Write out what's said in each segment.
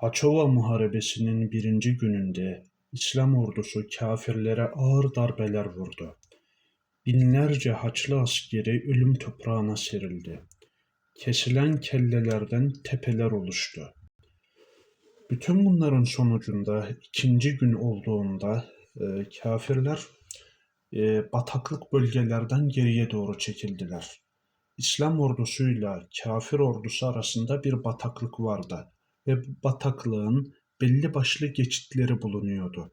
Haçova Muharebesi'nin birinci gününde İslam ordusu kâfirlere ağır darbeler vurdu. Binlerce Haçlı askeri ölüm toprağına serildi. Kesilen kellelerden tepeler oluştu. Bütün bunların sonucunda ikinci gün olduğunda e, kâfirler e, bataklık bölgelerden geriye doğru çekildiler. İslam ordusuyla kâfir ordusu arasında bir bataklık vardı ve bataklığın belli başlı geçitleri bulunuyordu.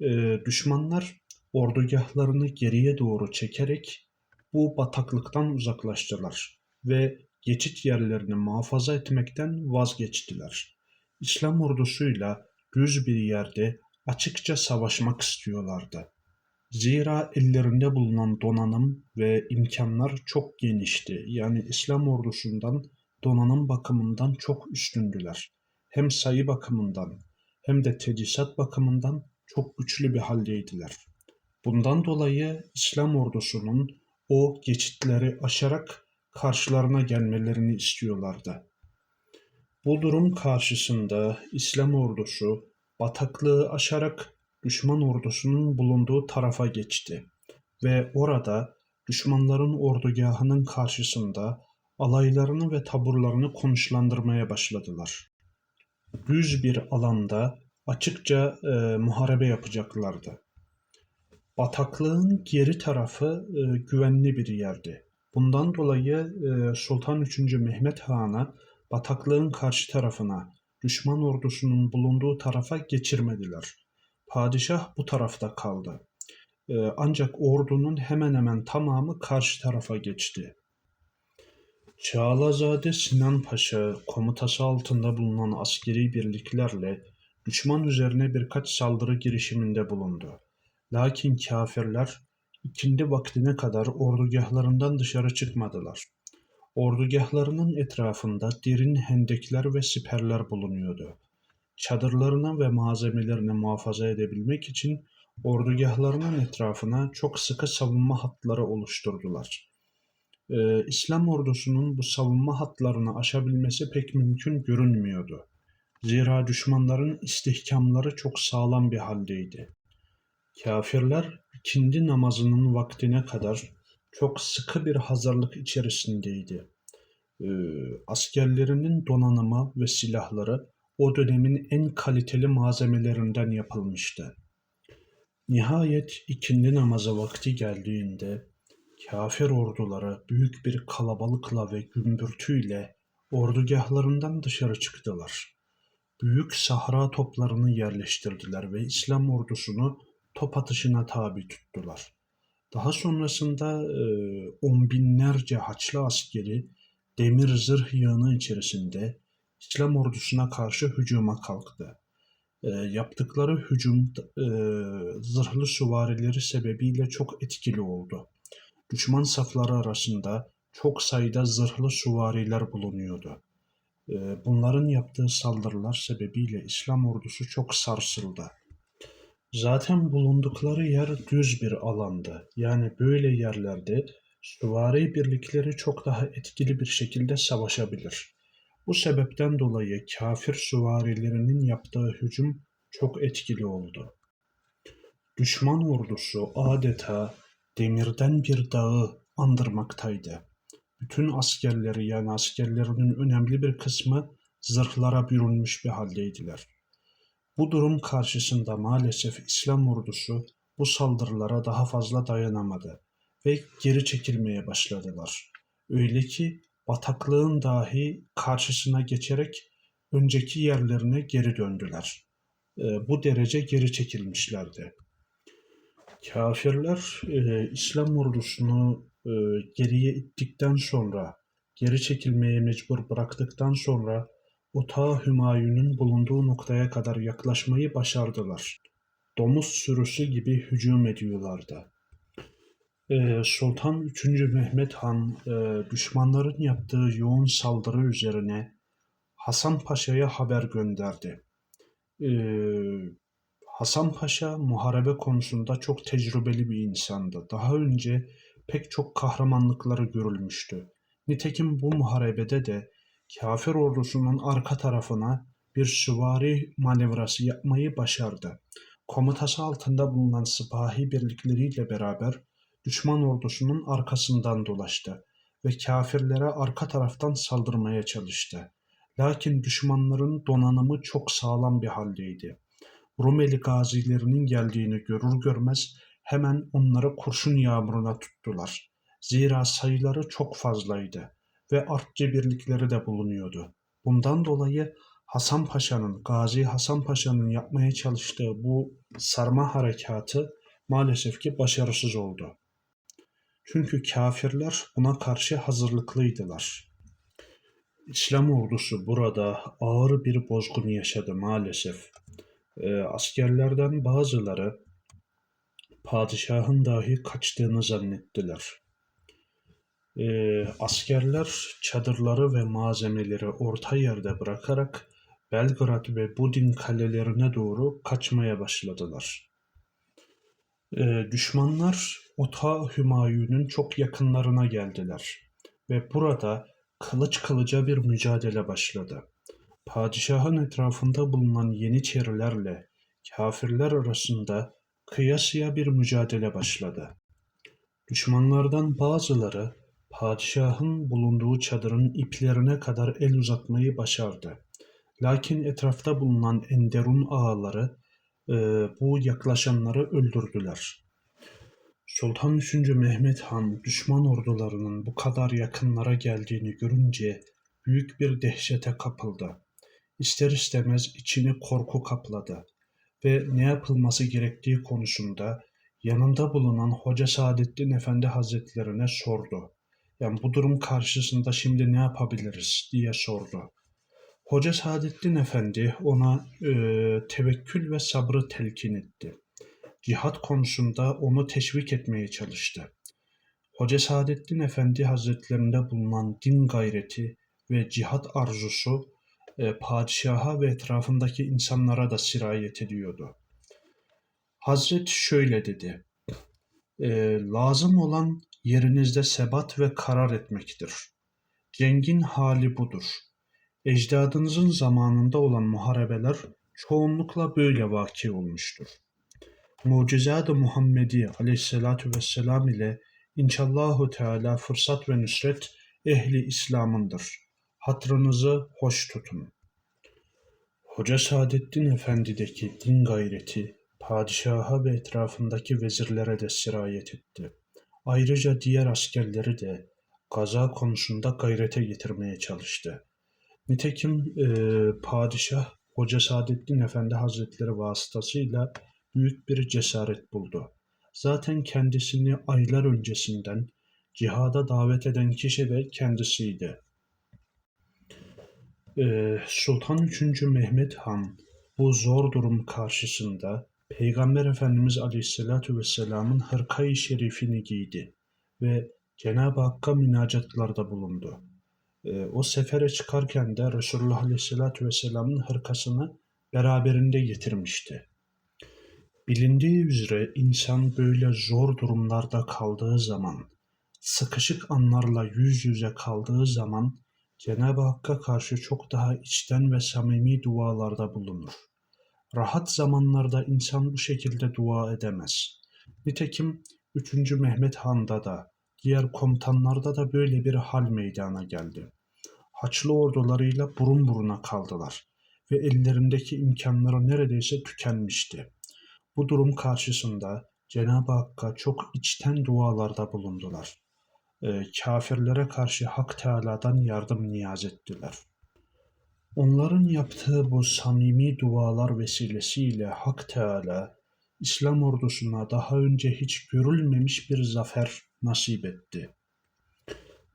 Ee, düşmanlar ordugahlarını geriye doğru çekerek bu bataklıktan uzaklaştılar ve geçit yerlerini muhafaza etmekten vazgeçtiler. İslam ordusuyla düz bir yerde açıkça savaşmak istiyorlardı. Zira ellerinde bulunan donanım ve imkanlar çok genişti. Yani İslam ordusundan donanım bakımından çok üstündüler. Hem sayı bakımından hem de teçhizat bakımından çok güçlü bir haldeydiler. Bundan dolayı İslam ordusunun o geçitleri aşarak karşılarına gelmelerini istiyorlardı. Bu durum karşısında İslam ordusu bataklığı aşarak düşman ordusunun bulunduğu tarafa geçti ve orada düşmanların ordugahının karşısında alaylarını ve taburlarını konuşlandırmaya başladılar. Düz bir alanda açıkça e, muharebe yapacaklardı. Bataklığın geri tarafı e, güvenli bir yerdi. Bundan dolayı e, Sultan 3. Mehmet Han'a bataklığın karşı tarafına, düşman ordusunun bulunduğu tarafa geçirmediler. Padişah bu tarafta kaldı. E, ancak ordunun hemen hemen tamamı karşı tarafa geçti. Çağlazade Sinan Paşa komutası altında bulunan askeri birliklerle düşman üzerine birkaç saldırı girişiminde bulundu. Lakin kâfirler ikindi vaktine kadar ordugahlarından dışarı çıkmadılar. Ordugahlarının etrafında derin hendekler ve siperler bulunuyordu. Çadırlarını ve malzemelerini muhafaza edebilmek için ordugahlarının etrafına çok sıkı savunma hatları oluşturdular. Ee, İslam ordusunun bu savunma hatlarını aşabilmesi pek mümkün görünmüyordu. Zira düşmanların istihkamları çok sağlam bir haldeydi. Kafirler ikindi namazının vaktine kadar çok sıkı bir hazırlık içerisindeydi. Ee, askerlerinin donanımı ve silahları o dönemin en kaliteli malzemelerinden yapılmıştı. Nihayet ikindi namazı vakti geldiğinde kafir orduları büyük bir kalabalıkla ve gümbürtüyle ordugahlarından dışarı çıktılar. Büyük sahra toplarını yerleştirdiler ve İslam ordusunu top atışına tabi tuttular. Daha sonrasında e, on binlerce Haçlı askeri demir zırh yığını içerisinde İslam ordusuna karşı hücuma kalktı. E, yaptıkları hücum e, zırhlı süvarileri sebebiyle çok etkili oldu. Düşman safları arasında çok sayıda zırhlı süvariler bulunuyordu. E, bunların yaptığı saldırılar sebebiyle İslam ordusu çok sarsıldı. Zaten bulundukları yer düz bir alandı. Yani böyle yerlerde süvari birlikleri çok daha etkili bir şekilde savaşabilir. Bu sebepten dolayı kafir süvarilerinin yaptığı hücum çok etkili oldu. Düşman ordusu adeta demirden bir dağı andırmaktaydı. Bütün askerleri yani askerlerinin önemli bir kısmı zırhlara bürünmüş bir haldeydiler. Bu durum karşısında maalesef İslam ordusu bu saldırılara daha fazla dayanamadı ve geri çekilmeye başladılar. Öyle ki bataklığın dahi karşısına geçerek önceki yerlerine geri döndüler. E, bu derece geri çekilmişlerdi. Kafirler e, İslam ordusunu e, geriye ittikten sonra, geri çekilmeye mecbur bıraktıktan sonra Otağı Hümayun'un bulunduğu noktaya kadar yaklaşmayı başardılar. Domuz sürüsü gibi hücum ediyorlardı. Ee, Sultan 3. Mehmet Han e, düşmanların yaptığı yoğun saldırı üzerine Hasan Paşa'ya haber gönderdi. Ee, Hasan Paşa muharebe konusunda çok tecrübeli bir insandı. Daha önce pek çok kahramanlıkları görülmüştü. Nitekim bu muharebede de kafir ordusunun arka tarafına bir süvari manevrası yapmayı başardı. Komutası altında bulunan sipahi birlikleriyle beraber düşman ordusunun arkasından dolaştı ve kafirlere arka taraftan saldırmaya çalıştı. Lakin düşmanların donanımı çok sağlam bir haldeydi. Rumeli gazilerinin geldiğini görür görmez hemen onları kurşun yağmuruna tuttular. Zira sayıları çok fazlaydı ve artçı birlikleri de bulunuyordu. Bundan dolayı Hasan Paşa'nın, Gazi Hasan Paşa'nın yapmaya çalıştığı bu sarma harekatı maalesef ki başarısız oldu. Çünkü kafirler buna karşı hazırlıklıydılar. İslam ordusu burada ağır bir bozgun yaşadı maalesef. E, askerlerden bazıları padişahın dahi kaçtığını zannettiler. E, askerler çadırları ve malzemeleri orta yerde bırakarak Belgrad ve Budin kalelerine doğru kaçmaya başladılar. E, düşmanlar Ota Hümayun'un çok yakınlarına geldiler ve burada kılıç kılıca bir mücadele başladı. Padişahın etrafında bulunan Yeniçerilerle kafirler arasında kıyasıya bir mücadele başladı. Düşmanlardan bazıları padişahın bulunduğu çadırın iplerine kadar el uzatmayı başardı. Lakin etrafta bulunan Enderun ağaları e, bu yaklaşanları öldürdüler. Sultan 3. Mehmet Han düşman ordularının bu kadar yakınlara geldiğini görünce büyük bir dehşete kapıldı. İster istemez içini korku kapladı ve ne yapılması gerektiği konusunda yanında bulunan Hoca Saadettin Efendi Hazretlerine sordu. Yani bu durum karşısında şimdi ne yapabiliriz diye sordu. Hoca Saadettin Efendi ona e, tevekkül ve sabrı telkin etti. Cihat konusunda onu teşvik etmeye çalıştı. Hoca Saadettin Efendi Hazretlerinde bulunan din gayreti ve cihat arzusu e, padişaha ve etrafındaki insanlara da sirayet ediyordu. Hazret şöyle dedi, e, lazım olan yerinizde sebat ve karar etmektir. Cengin hali budur. Ecdadınızın zamanında olan muharebeler çoğunlukla böyle vaki olmuştur. Mucizat-ı Muhammedi aleyhissalatu vesselam ile inşallahu teala fırsat ve nüsret ehli İslam'ındır. Hatrınızı hoş tutun. Hoca Saadettin Efendi'deki din gayreti padişaha ve etrafındaki vezirlere de sirayet etti. Ayrıca diğer askerleri de gaza konusunda gayrete getirmeye çalıştı. Nitekim e, padişah Hoca Saadettin Efendi Hazretleri vasıtasıyla büyük bir cesaret buldu. Zaten kendisini aylar öncesinden cihada davet eden kişi de kendisiydi. Ee, Sultan 3. Mehmet Han bu zor durum karşısında Peygamber Efendimiz Aleyhisselatü Vesselam'ın hırkayı şerifini giydi ve Cenab-ı Hakk'a münacatlarda bulundu. Ee, o sefere çıkarken de Resulullah Aleyhisselatü Vesselam'ın hırkasını beraberinde getirmişti. Bilindiği üzere insan böyle zor durumlarda kaldığı zaman, sıkışık anlarla yüz yüze kaldığı zaman Cenab-ı Hakk'a karşı çok daha içten ve samimi dualarda bulunur. Rahat zamanlarda insan bu şekilde dua edemez. Nitekim 3. Mehmet Han'da da, diğer komutanlarda da böyle bir hal meydana geldi. Haçlı ordularıyla burun buruna kaldılar ve ellerindeki imkanları neredeyse tükenmişti. Bu durum karşısında Cenab-ı Hakk'a çok içten dualarda bulundular. E, kafirlere karşı Hak Teala'dan yardım niyaz ettiler. Onların yaptığı bu samimi dualar vesilesiyle Hak Teala İslam ordusuna daha önce hiç görülmemiş bir zafer nasip etti.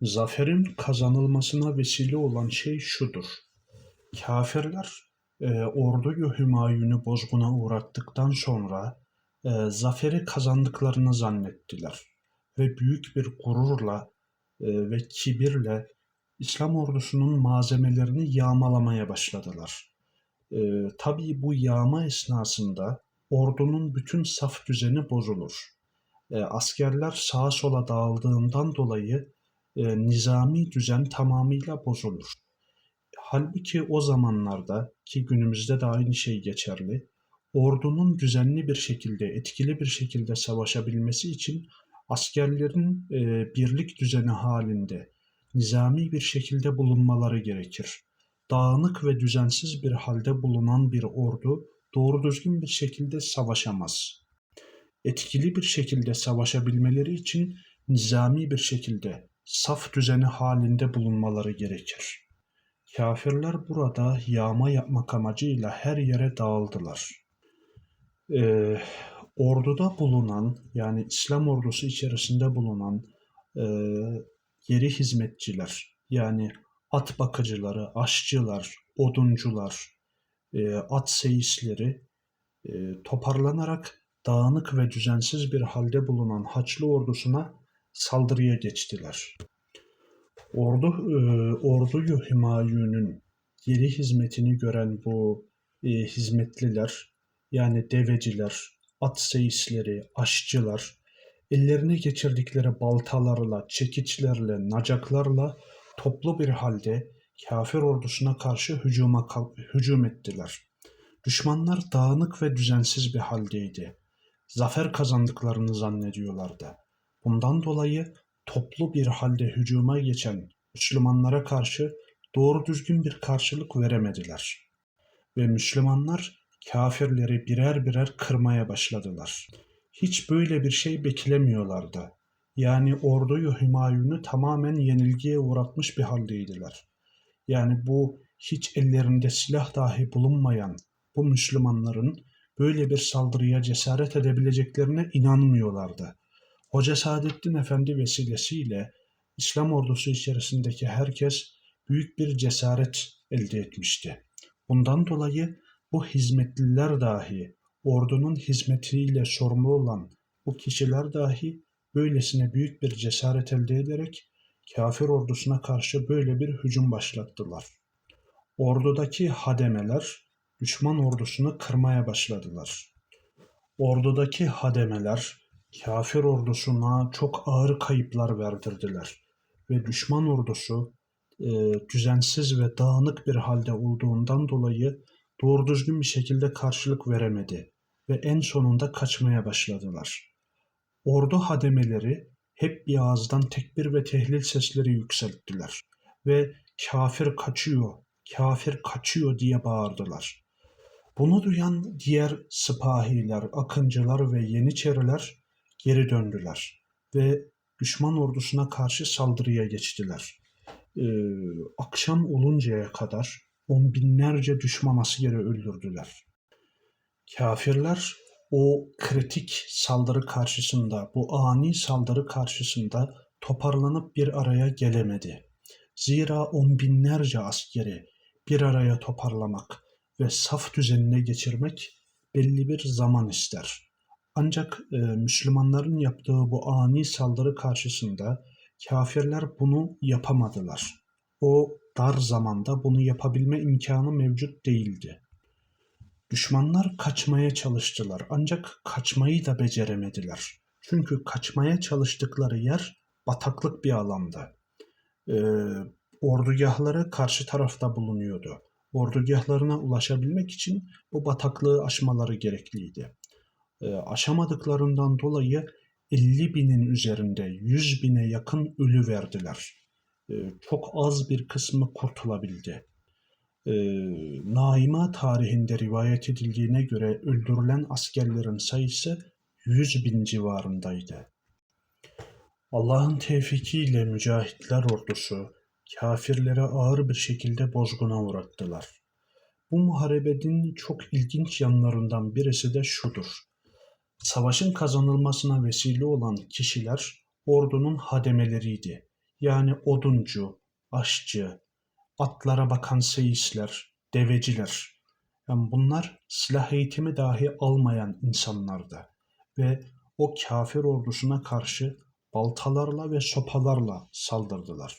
Zaferin kazanılmasına vesile olan şey şudur. Kafirler e, orduyu Hümayun'u bozguna uğrattıktan sonra e, zaferi kazandıklarını zannettiler ve büyük bir gururla e, ve kibirle İslam ordusunun malzemelerini yağmalamaya başladılar. E, tabii bu yağma esnasında ordunun bütün saf düzeni bozulur. E, askerler sağa sola dağıldığından dolayı e, nizami düzen tamamıyla bozulur. Halbuki o zamanlarda ki günümüzde de aynı şey geçerli, ordunun düzenli bir şekilde, etkili bir şekilde savaşabilmesi için askerlerin e, birlik düzeni halinde nizami bir şekilde bulunmaları gerekir. Dağınık ve düzensiz bir halde bulunan bir ordu doğru düzgün bir şekilde savaşamaz. Etkili bir şekilde savaşabilmeleri için nizami bir şekilde saf düzeni halinde bulunmaları gerekir. Kafirler burada yağma yapmak amacıyla her yere dağıldılar. Ee, orduda bulunan yani İslam ordusu içerisinde bulunan e, geri hizmetçiler yani at bakıcıları, aşçılar, oduncular, e, at seyisleri e, toparlanarak dağınık ve düzensiz bir halde bulunan Haçlı ordusuna saldırıya geçtiler. Ordu e, orduyu Hümayun'un geri hizmetini gören bu e, hizmetliler yani deveciler, at seyisleri, aşçılar ellerine geçirdikleri baltalarla, çekiçlerle, nacaklarla toplu bir halde kafir ordusuna karşı hücuma hücum ettiler. Düşmanlar dağınık ve düzensiz bir haldeydi. Zafer kazandıklarını zannediyorlardı. Bundan dolayı toplu bir halde hücuma geçen Müslümanlara karşı doğru düzgün bir karşılık veremediler. Ve Müslümanlar kafirleri birer birer kırmaya başladılar. Hiç böyle bir şey beklemiyorlardı. Yani orduyu Hümayun'u tamamen yenilgiye uğratmış bir haldeydiler. Yani bu hiç ellerinde silah dahi bulunmayan bu Müslümanların böyle bir saldırıya cesaret edebileceklerine inanmıyorlardı. Hoca Saadettin Efendi vesilesiyle İslam ordusu içerisindeki herkes büyük bir cesaret elde etmişti. Bundan dolayı bu hizmetliler dahi, ordunun hizmetiyle sorumlu olan bu kişiler dahi böylesine büyük bir cesaret elde ederek kafir ordusuna karşı böyle bir hücum başlattılar. Ordudaki hademeler düşman ordusunu kırmaya başladılar. Ordudaki hademeler kafir ordusuna çok ağır kayıplar verdirdiler ve düşman ordusu e, düzensiz ve dağınık bir halde olduğundan dolayı doğru düzgün bir şekilde karşılık veremedi ve en sonunda kaçmaya başladılar. Ordu hademeleri hep bir ağızdan tekbir ve tehlil sesleri yükselttiler ve kafir kaçıyor, kafir kaçıyor diye bağırdılar. Bunu duyan diğer sıpahiler, akıncılar ve yeniçeriler geri döndüler ve düşman ordusuna karşı saldırıya geçtiler. Ee, akşam oluncaya kadar on binlerce düşman askeri öldürdüler. Kafirler o kritik saldırı karşısında, bu ani saldırı karşısında toparlanıp bir araya gelemedi. Zira on binlerce askeri bir araya toparlamak ve saf düzenine geçirmek belli bir zaman ister. Ancak e, Müslümanların yaptığı bu ani saldırı karşısında kafirler bunu yapamadılar. O dar zamanda bunu yapabilme imkanı mevcut değildi. Düşmanlar kaçmaya çalıştılar ancak kaçmayı da beceremediler. Çünkü kaçmaya çalıştıkları yer bataklık bir alandı. Ee, ordugahları karşı tarafta bulunuyordu. Ordugahlarına ulaşabilmek için bu bataklığı aşmaları gerekliydi. Ee, aşamadıklarından dolayı 50 binin üzerinde 100 bine yakın ölü verdiler. Ee, çok az bir kısmı kurtulabildi e, Naima tarihinde rivayet edildiğine göre öldürülen askerlerin sayısı 100 bin civarındaydı. Allah'ın tevfikiyle mücahitler ordusu kafirlere ağır bir şekilde bozguna uğrattılar. Bu muharebenin çok ilginç yanlarından birisi de şudur. Savaşın kazanılmasına vesile olan kişiler ordunun hademeleriydi. Yani oduncu, aşçı, atlara bakan seyisler, deveciler. Yani bunlar silah eğitimi dahi almayan insanlardı ve o kafir ordusuna karşı baltalarla ve sopalarla saldırdılar.